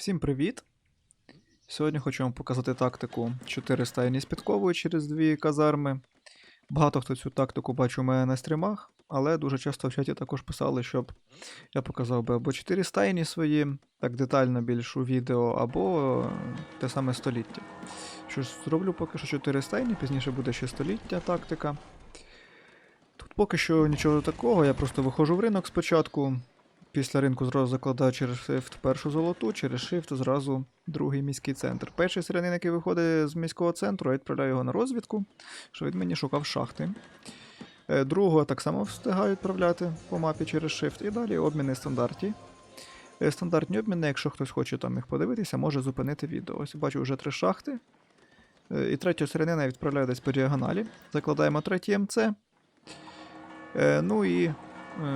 Всім привіт! Сьогодні хочу вам показати тактику 4 стайні з підковою через дві казарми. Багато хто цю тактику бачив у мене на стрімах, але дуже часто в чаті також писали, щоб я показав би або 4 стайні свої, так детально більш у відео, або те саме століття. Що ж, зроблю поки що 4 стайні, пізніше буде ще століття тактика. Тут поки що нічого такого, я просто виходжу в ринок спочатку. Після ринку зразу закладаю через Shift першу золоту, через Shift зразу другий міський центр. Перший селянин, який виходить з міського центру, я відправляю його на розвідку, що він мені шукав шахти. Е, Другого так само встигаю відправляти по мапі через Shift. І далі обміни стандарті. Е, Стандартні обміни, якщо хтось хоче там їх подивитися, може зупинити відео. Ось бачу вже три шахти. Е, І третього селянина я відправляю десь по діагоналі. Закладаємо третій МЦ. Ну і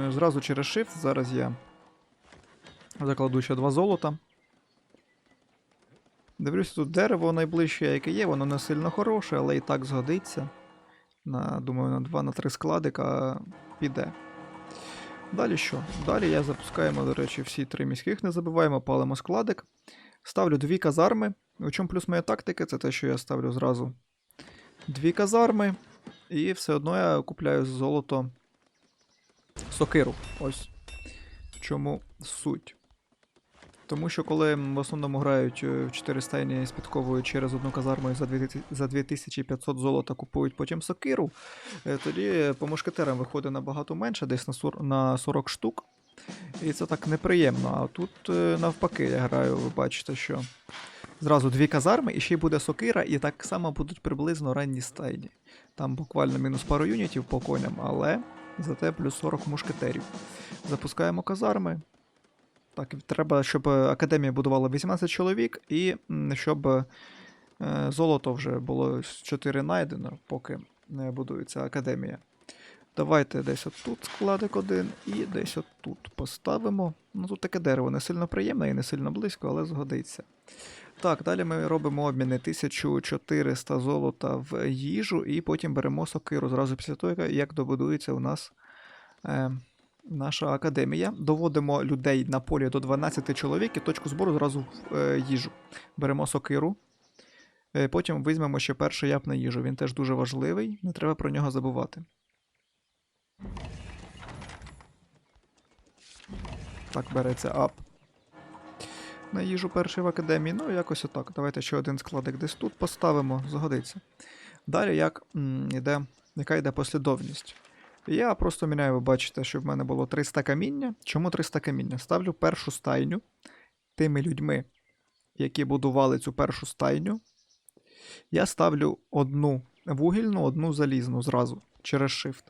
зразу через Shift зараз я закладу ще два золота. Дивлюся, тут дерево найближче, яке є, воно не сильно хороше, але і так згодиться. На, думаю, на 2 на 3 складика піде. Далі що? Далі я запускаємо, до речі, всі три міських, не забуваємо, палимо складик. Ставлю дві казарми. У чому плюс моя тактика? Це те, що я ставлю зразу дві казарми. І все одно я купляю золото сокиру. Ось в чому суть. Тому що коли в основному грають е, в 4 стайні з підковою через одну казарму і за 2500 золота купують потім сокиру, е, тоді по мушкетерам виходить набагато менше, десь на 40 штук. І це так неприємно. А тут е, навпаки я граю, ви бачите, що зразу дві казарми, і ще й буде сокира, і так само будуть приблизно ранні стайні. Там буквально мінус пару юнітів по коням, але зате плюс 40 мушкетерів. Запускаємо казарми. Так, треба, щоб е, академія будувала 18 чоловік, і щоб е, золото вже було 4 найдено, поки не будується академія. Давайте десь отут складик один і десь отут поставимо. Ну тут таке дерево не сильно приємне і не сильно близько, але згодиться. Так, далі ми робимо обміни 1400 золота в їжу, і потім беремо сокиру зразу після того, як добудується у нас е, наша академія. Доводимо людей на полі до 12 чоловік і точку збору зразу в е, їжу. Беремо сокиру. Е, потім візьмемо ще перший яп на їжу. Він теж дуже важливий, не треба про нього забувати. Так, береться ап. На їжу перший в академії. Ну, якось отак. Давайте ще один складик десь тут поставимо, згодиться. Далі як м, іде, яка йде послідовність. Я просто міняю, ви бачите, що в мене було 300 каміння. Чому 300 каміння? Ставлю першу стайню тими людьми, які будували цю першу стайню. Я ставлю одну вугільну, одну залізну зразу через Shift.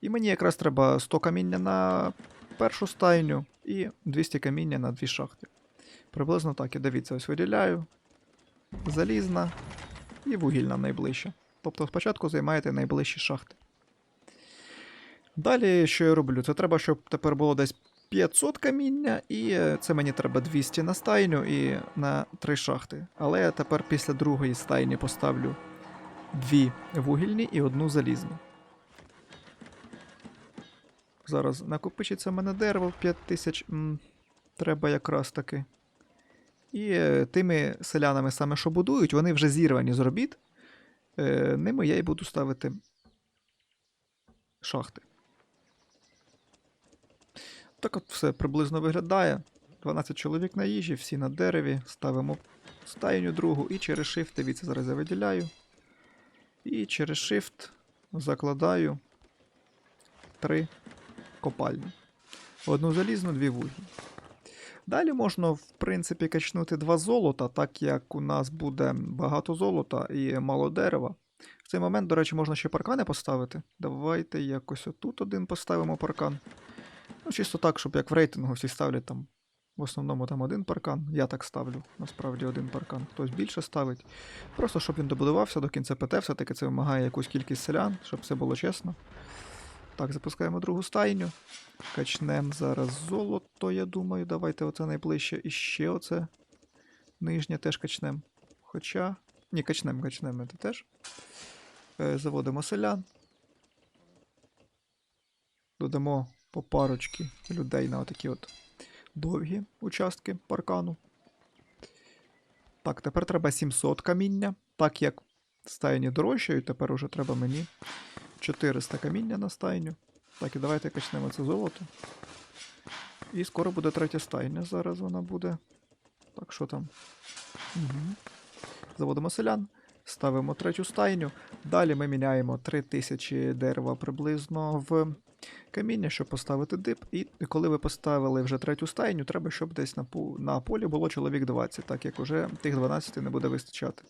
І мені якраз треба 100 каміння на першу стайню і 200 каміння на дві шахти. Приблизно так. І дивіться, ось виділяю. Залізна і вугільна найближча. Тобто спочатку займаєте найближчі шахти. Далі, що я роблю? Це треба, щоб тепер було десь 500 каміння, і це мені треба 200 на стайню і на 3 шахти. Але я тепер після другої стайні поставлю дві вугільні і одну залізну. Зараз накопичиться в мене дерево в 5000. М, треба якраз таки. І е, тими селянами саме, що будують, вони вже зірвані з робіт. Е, ними я і буду ставити шахти. Так от все приблизно виглядає. 12 чоловік на їжі, всі на дереві. Ставимо стайню другу і через Shift, дивіться, зараз я виділяю. І через Shift закладаю три копальні. Одну залізну, дві вугільні. Далі можна, в принципі, качнути два золота, так як у нас буде багато золота і мало дерева. В цей момент, до речі, можна ще паркани поставити. Давайте якось отут один поставимо паркан. Ну, чисто так, щоб як в рейтингу всі ставлять там. В основному там один паркан. Я так ставлю, насправді один паркан. Хтось більше ставить. Просто щоб він добудувався до кінця ПТ, все-таки це вимагає якусь кількість селян, щоб все було чесно. Так, запускаємо другу стайню. Качнем зараз золото, я думаю. Давайте оце найближче. І ще оце. Нижнє теж качнем. Хоча. Ні, качнем, качнем це теж. Е, заводимо селян. Додамо по парочки людей на отакі от довгі участки паркану. Так, тепер треба 700 каміння. Так як стайні дорожчають, тепер уже треба мені 400 каміння на стайню. Так, і давайте качнемо це золото. І скоро буде третя стайня. Зараз вона буде. Так, що там? Угу. Заводимо селян, ставимо третю стайню. Далі ми міняємо 3000 дерева приблизно в каміння, щоб поставити дип. І коли ви поставили вже третю стайню, треба, щоб десь на, на полі було чоловік 20, так як уже тих 12 не буде вистачати.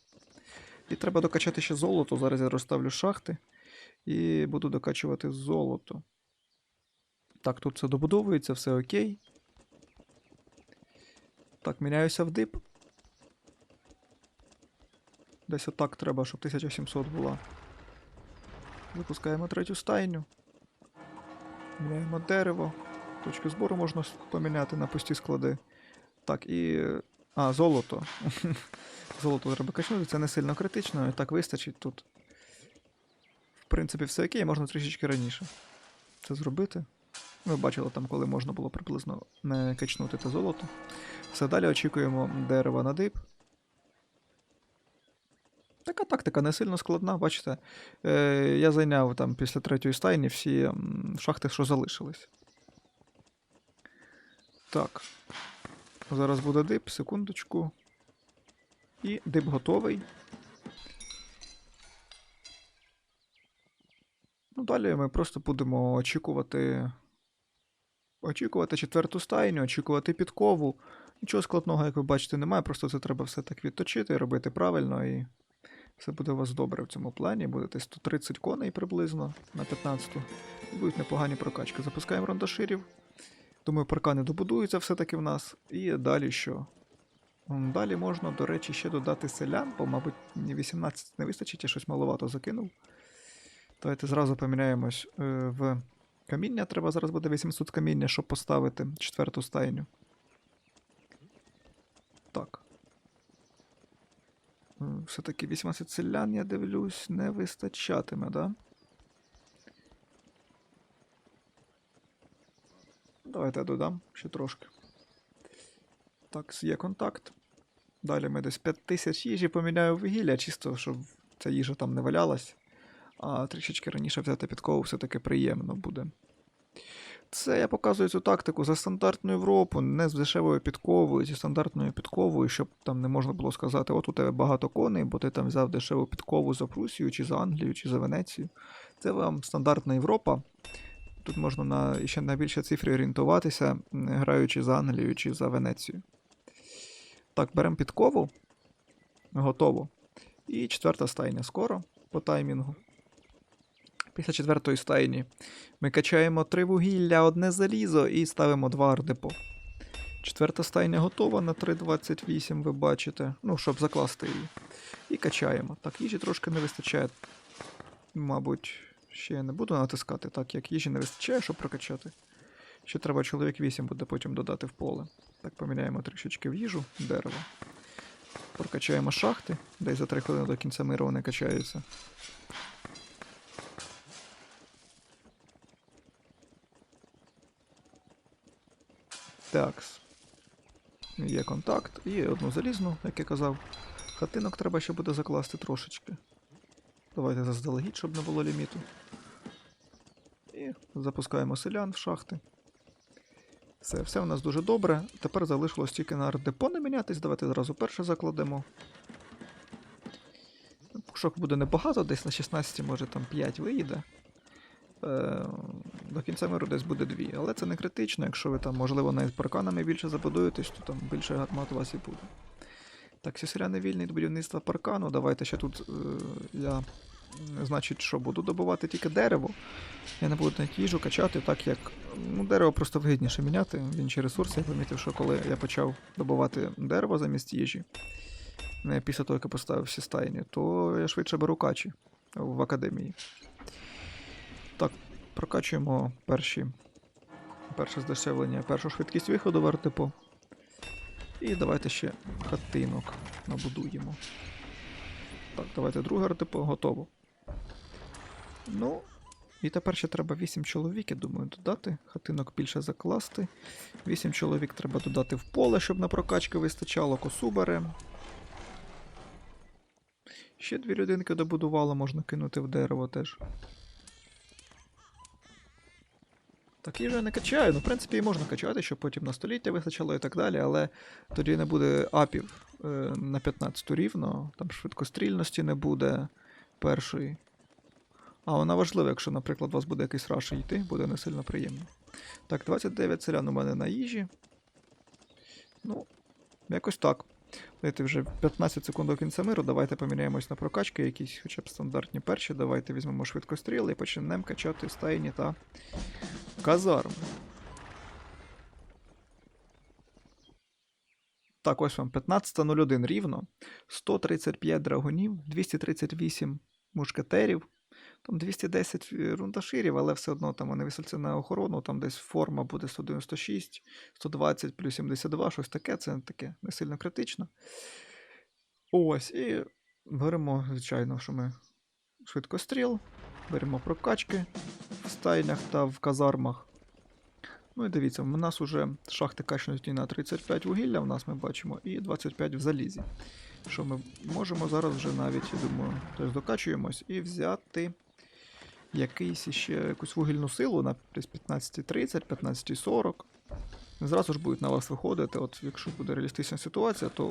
І треба докачати ще золото. Зараз я розставлю шахти і буду докачувати золото. Так, тут все добудовується, все окей. Так, міняюся в дип. Десь отак треба, щоб 1700 була. Запускаємо третю стайню. Міняємо дерево. Точки збору можна поміняти на пусті склади. Так, і. А, золото. золото треба качнути, це не сильно критично, і так вистачить тут. В принципі, все окей, можна трішечки раніше це зробити. Ви бачили там, коли можна було приблизно не качнути те золото. Все далі очікуємо дерева на дип. Така тактика не сильно складна, бачите. Е, я зайняв там після третьої стайні всі шахти, що залишились. Так. Зараз буде дип, секундочку. І дип готовий. Ну, далі ми просто будемо очікувати. Очікувати четверту стайню, очікувати підкову. Нічого складного, як ви бачите, немає, просто це треба все так відточити, робити правильно і все буде у вас добре в цьому плані. Будете 130 коней приблизно на 15. І будуть непогані прокачки. Запускаємо рондаширів. Думаю, паркани добудуються все-таки в нас. І далі що? Далі можна, до речі, ще додати селян, бо, мабуть, 18 не вистачить, я щось маловато закинув. Давайте зразу поміняємось е, в каміння. Треба зараз буде 800 каміння, щоб поставити четверту стайню. Так. Все-таки 18 селян, я дивлюсь, не вистачатиме, да? Давайте я додам ще трошки. Так, є контакт. Далі ми десь 5000 їжі поміняю вугілля, чисто, щоб ця їжа там не валялась. А трішечки раніше взяти підкову все-таки приємно буде. Це я показую цю тактику за стандартну Європу, не з дешевою підковою, зі стандартною підковою, щоб там не можна було сказати, от у тебе багато коней, бо ти там взяв дешеву підкову за Прусію, чи за Англію, чи за Венецію. Це вам стандартна Європа. Тут можна на ще на більші цифри орієнтуватися, граючи за Англію чи за Венецію. Так, беремо підкову. Готово. І четверта стайня скоро по таймінгу. Після четвертої стайні ми качаємо три вугілля, одне залізо і ставимо два ардепо. Четверта стайня готова на 3.28, ви бачите. Ну, щоб закласти її. І качаємо. Так, їжі трошки не вистачає. Мабуть, ще я не буду натискати, так як їжі не вистачає, щоб прокачати. Ще треба чоловік 8 буде потім додати в поле. Так, поміняємо трішечки в їжу, дерево. Прокачаємо шахти, десь за 3 хвилини до кінця миру вони качаються. Такс. Є контакт. І одну залізну, як я казав. Хатинок треба ще буде закласти трошечки. Давайте заздалегідь, щоб не було ліміту. І запускаємо селян в шахти. Все, все у нас дуже добре. Тепер залишилось тільки на ардепо не мінятись. Давайте зразу перше закладемо. Пушок буде небагато, десь на 16, може там 5 виїде. Е, до кінця миру десь буде 2. Але це не критично, якщо ви там, можливо, навіть парканами більше забудуєтесь, то там більше гармат у вас і буде. Так, всі селяни вільні до будівництва паркану. Давайте ще тут е, я, значить, що буду добувати тільки дерево. Я не буду навіть їжу качати, так як ну, дерево просто вигідніше міняти. В інші ресурси. Я помітив, що коли я почав добувати дерево замість їжі, після того, як я поставив всі стайні, то я швидше беру качі в академії. Прокачуємо перші, перше здешевлення, першу швидкість виходу в артепо. І давайте ще хатинок набудуємо. Так, давайте друге артепо, готово. Ну, і тепер ще треба 8 чоловік, я думаю, додати. Хатинок більше закласти. 8 чоловік треба додати в поле, щоб на прокачки вистачало. Косу беремо. Ще дві людинки добудувало, можна кинути в дерево теж. Так їжу я не качаю, ну в принципі і можна качати, щоб потім на століття вистачило і так далі, але тоді не буде апів е, на 15 рівно, там швидкострільності не буде першої. А вона важлива, якщо, наприклад, у вас буде якийсь раш йти, буде не сильно приємно. Так, 29 селян у мене на їжі. Ну, якось так. Давайте вже 15 секунд до кінця миру. Давайте поміняємось на прокачки якісь, хоча б стандартні перші. Давайте візьмемо швидкостріли і почнемо качати стайні та казарми. Так, ось вам 15.01 рівно. 135 драгонів, 238 мушкетерів. Там 210 рундаширів, але все одно там вони висяться на охорону, там десь форма буде 196, 120 плюс 72, щось таке, це таке не сильно критично. Ось, і беремо, звичайно, що ми швидкостріл, беремо прокачки в стайнях та в казармах. Ну і дивіться, у нас уже шахти качності на 35 вугілля, у нас ми бачимо, і 25 в залізі. Що ми можемо зараз вже навіть, я думаю, теж докачуємось і взяти якийсь ще якусь вугільну силу на 15.30, 15.40. Зразу ж будуть на вас виходити. От якщо буде реалістична ситуація, то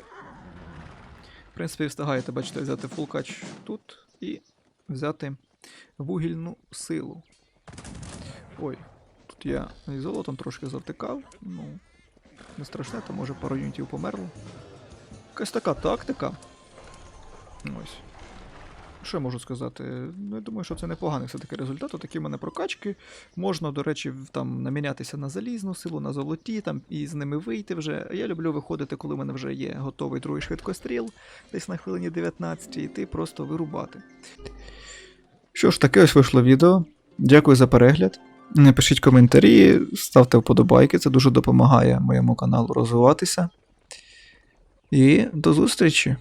в принципі встигаєте, бачите, взяти фулкач тут і взяти вугільну силу. Ой, тут я і золотом трошки завтикав. Ну, не страшне, то може пару юнітів померло. Якась така тактика. Ось. Що я можу сказати? Ну, я думаю, що це непоганий все-таки результат. Такі в мене прокачки. Можна, до речі, там намінятися на залізну силу, на золоті, там і з ними вийти вже. Я люблю виходити, коли в мене вже є готовий другий швидкостріл, десь на хвилині 19, і йти просто вирубати. Що ж, таке ось вийшло відео. Дякую за перегляд. Напишіть коментарі, ставте вподобайки, це дуже допомагає моєму каналу розвиватися. І до зустрічі!